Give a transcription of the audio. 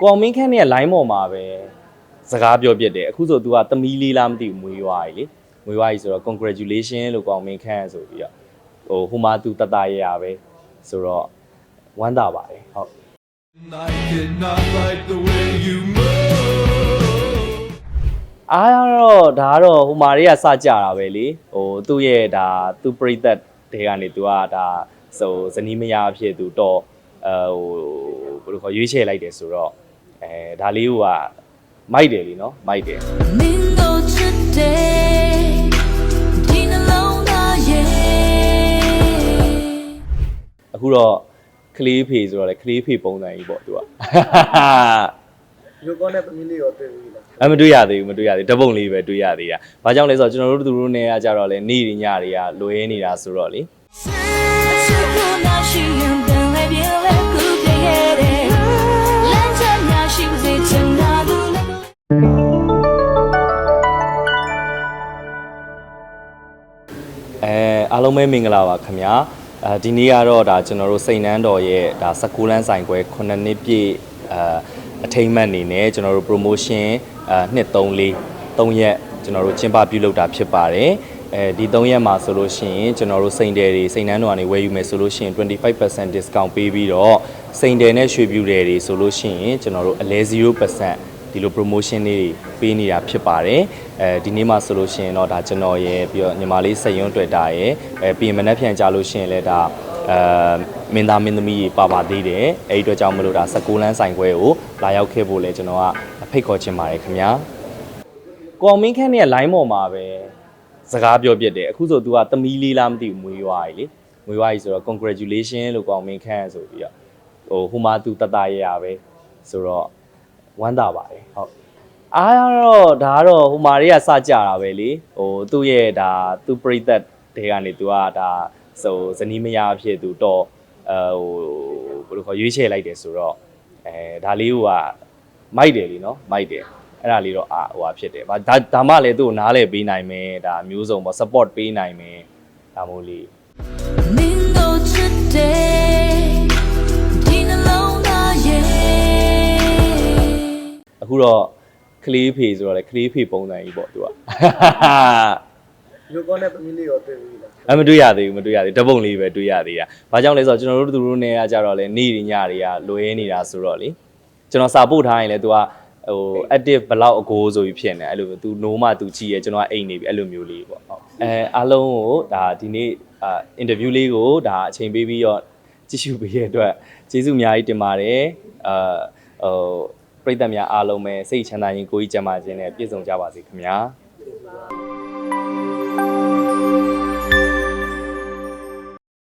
ကွန်မင်းခန့်နဲ့ line ပေါ်မှာပဲစကားပြောပြတယ်အခုဆို तू ကသမီးလေးလားမသိဘူးမွေးသွားပြီလေမွေးသွားပြီဆိုတော့ congratulation လို့ကွန်မင်းခန့်ဆိုပြီးတော့ဟိုဟိုမှာ तू တတရရပဲဆိုတော့ဝမ်းသာပါတယ်ဟုတ် I cannot like the way you move. အားတော့ဒါကတော့ဟိုမာတွေကစကြတာပဲလေဟိုသူ့ရဲ့ဒါသူ့ပရိသတ်တွေကနေ तू ကဒါဆိုဇနီးမယားအဖြစ် तू တော့အဲဟိုဘယ်လိုခေါ်ရွေးချယ်လိုက်တယ်ဆိုတော့ အဲဒါလေးကမိုက်တယ်လीနော်မိုက်တယ်မင်းတို့ချစ်တယ်ဒီနှလုံးသားရဲ့အခုတော့ကလေးဖေဆိုတော့လေကလေးဖေပုံစံကြီးပေါ့ तू ကရုပ်ကောနဲ့သမီးလေးရောတွေ့ပြီလားအမတွေ့ရသေးဘူးမတွေ့ရသေးဘူးဓာတ်ပုံလေးပဲတွေ့ရသေးတာ။ဘာကြောင့်လဲဆိုတော့ကျွန်တော်တို့သူတို့နေရကြတော့လေနေ့ညတွေကလွဲနေတာဆိုတော့လေချစ်ကိုနာရှိရင်တန်လေး အဲအားလုံးပဲမင်္ဂလာပါခင်ဗျာအဲဒီနေ့ကတော့ဒါကျွန်တော်တို့စိန်နန်းတော်ရဲ့ဒါ16လမ်းဆိုင်ခွဲ9နှစ်ပြည့်အဲအထိမ်းအမှတ်အနေနဲ့ကျွန်တော်တို့ promotion အဲနှစ်3 4 3ရက်ကျွန်တော်တို့ကျင်းပပြုလုပ်တာဖြစ်ပါတယ်အဲဒီ3ရက်မှာဆိုလို့ရှိရင်ကျွန်တော်တို့စိန်တယ်တွေစိန်နန်းတော်ကနေဝယ်ယူမယ်ဆိုလို့ရှိရင်25% discount ပေးပြီးတော့စိန်တယ်နဲ့ရွှေပြူတယ်တွေဆိုလို့ရှိရင်ကျွန်တော်တို့အလဲ0% ဒီလို promotion လေးတွေပေးနေတာဖြစ်ပါတယ်အဲဒီနေ့မှာဆိုလို့ရှိရင်တော့ဒါကျွန်တော်ရဲ့ပြီးတော့ညီမလေးစက်ရွန်းတွေ့တာရဲ့အဲပြီးရင်မနှက်ဖြန်ကြလို့ရှိရင်လည်းဒါအဲမင်းသားမင်းသမီးကြီးပါပါသေးတယ်အဲဒီအတွက်ကြောင့်မလို့ဒါ16လမ်းဆိုင်ခွဲကိုလာရောက်ခဲ့ဖို့လဲကျွန်တော်ကဖိတ်ခေါ်ချင်ပါတယ်ခင်ဗျာကွန်မင်းခန့်နဲ့ line ပေါ်မှာပဲစကားပြောပြတယ်အခုဆို तू ကသမီးလေးလားမသိဘူးမွေးသွားပြီလေမွေးသွားပြီဆိုတော့ congratulation လို့ကွန်မင်းခန့်ဆိုပြီးတော့ဟိုဟိုမှာ तू တတရရပဲဆိုတော့ ဝမ်းသာပါတယ်ဟုတ်အားတော့ဒါကတော့ဟိုမာတွေကစကြတာပဲလေဟိုသူ့ရဲ့ဒါသူ့ပရိသတ်တွေကနေ तू ကဒါဆိုဇနီးမယားအဖြစ် तू တော့အဲဟိုဘယ်လိုခေါ်ရွေးချယ်လိုက်တယ်ဆိုတော့အဲဒါလေးကမိုက်တယ်လीနော်မိုက်တယ်အဲ့ဒါလေးတော့အာဟိုဟာဖြစ်တယ်။ဒါဒါမှလည်းသူ့ကိုနားလည်ပေးနိုင်မယ်ဒါမျိုးစုံပေါ့ support ပေးနိုင်မယ်ဒါမို့လေးမင်း အခုတော့ကလေးဖေဆိုတော့လေကလေးဖေပုံစံကြီးပေါ့သူကလူကောနဲ့ပမီးလေးရောတွေ့ပြီလားအမတွေ့ရသေးဘူးမတွေ့ရသေးဓပုံလေးပဲတွေ့ရသေးတာဘာကြောင့်လဲဆိုတော့ကျွန်တော်တို့သူတို့နေရကြတော့လေနေ့ညတွေကလွဲနေတာဆိုတော့လေကျွန်တော်စာပို့ထားရင်လေသူကဟို active ဘလောက်အကိုးဆိုပြီးဖြစ်နေအဲ့လိုသူ no မှသူကြည့်ရကျွန်တော်ကအိတ်နေပြီအဲ့လိုမျိုးလေးပေါ့ဟုတ်အဲအားလုံးကိုဒါဒီနေ့အာ interview လေးကိုဒါအချိန်ပေးပြီးတော့ကြည့်ရှုပေးရတဲ့အတွက်ကျေးဇူးအများကြီးတင်ပါတယ်အာဟို ပရိသတ်များအားလုံးပဲစိတ်ချမ်းသာရင်ကိုယ်ကြီးကျန်းမာခြင်းနဲ့ပြည့်စုံကြပါစေခင်ဗျာ။